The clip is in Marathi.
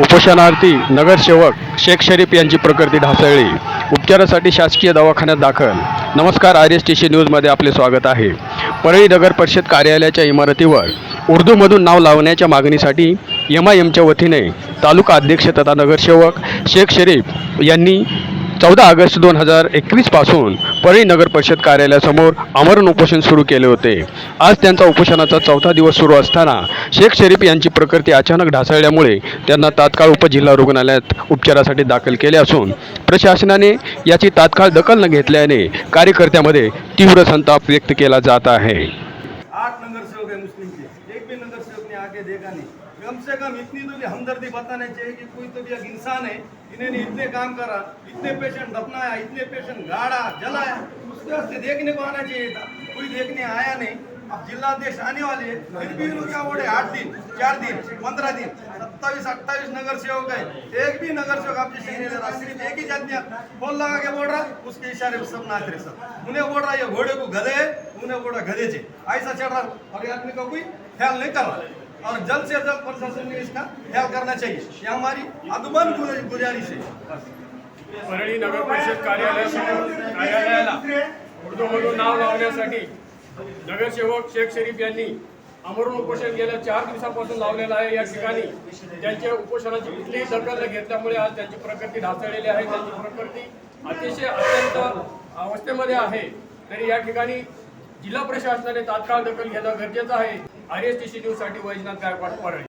उपोषणार्थी नगरसेवक शेख शरीफ यांची प्रकृती ढासळली. उपचारासाठी शासकीय दवाखान्यात दाखल. नमस्कार आर एस टी सी न्यूजमध्ये आपले स्वागत आहे. परळी नगर परिषद कार्यालयाच्या इमारतीवर उर्दूमधून नाव लावण्याच्या मागणीसाठी एम आय एमच्या वतीने तालुका अध्यक्ष तथा नगरसेवक शेख शरीफ यांनी चौदा ऑगस्ट दोन हजार एकवीसपासून परळी नगर परिषद कार्यालयासमोर आमरण उपोषण सुरू केले होते. आज त्यांचा उपोषणाचा चौथा दिवस सुरू असताना शेख शरीफ यांची प्रकृती अचानक ढासळल्यामुळे त्यांना तात्काळ उपजिल्हा रुग्णालयात उपचारासाठी दाखल केले असून प्रशासनाने याची तात्काळ दखल न घेतल्याने कार्यकर्त्यामध्ये तीव्र संताप व्यक्त केला जात आहे आठ नगर सेवक है मुस्लिम के से अपने आगे सेवक देखा नहीं। कम से कम इतनी तो भी हमदर्दी बताने चाहिए कि कोई तो भी एक इंसान है इन्होंने इतने काम करा इतने पेशेंट दफनाया इतने पेशेंट गाड़ा जलाया उसके वास्ते देखने को आना चाहिए था। कोई देखने आया नहीं। अब जिलाध्यक्ष आने वाले हैं फिर भी इन्हों क्या बोले आठ दिन चार दिन पंद्रह दिन सत्ताईस अट्ठाईस नगर सेवक है हो एक भी नगर सेवक आपके सही नहीं सिर्फ एक ही जातियां बोल लगा के बोल रहा उसके इशारे में सब नाच रहे सब। उन्हें बोल रहा ये घोड़े को गधे उन्हें बोल रहा गधे से ऐसा चढ़ रहा और आदमी का कोई? ख्याल नहीं कर रहा और जल्द से जल्द प्रशासन ने इसका ख्याल करना चाहिए. ये हमारी अदबन गुजारिश है. परळी नगर परिषद कार्यालयासमोर कार्यालयाला उर्दूमधून नाव लावण्यासाठी नगरसेवक शेख शरीफ यांनी अमरण उपोषण गेल्या चार दिवसापासून लावलेलं आहे. या ठिकाणी त्यांच्या उपोषणाची कुठलीही दखल न घेतल्यामुळे आज त्यांची प्रकृती ढासळलेली आहे. त्यांची प्रकृती अतिशय अत्यंत अवस्थेमध्ये आहे. तरी या ठिकाणी जिल्हा प्रशासनाने तात्काळ दखल घेणं गरजेचं आहे. आर एस टी सी न्यूजसाठी वैजनाथ गायकवाड परळी.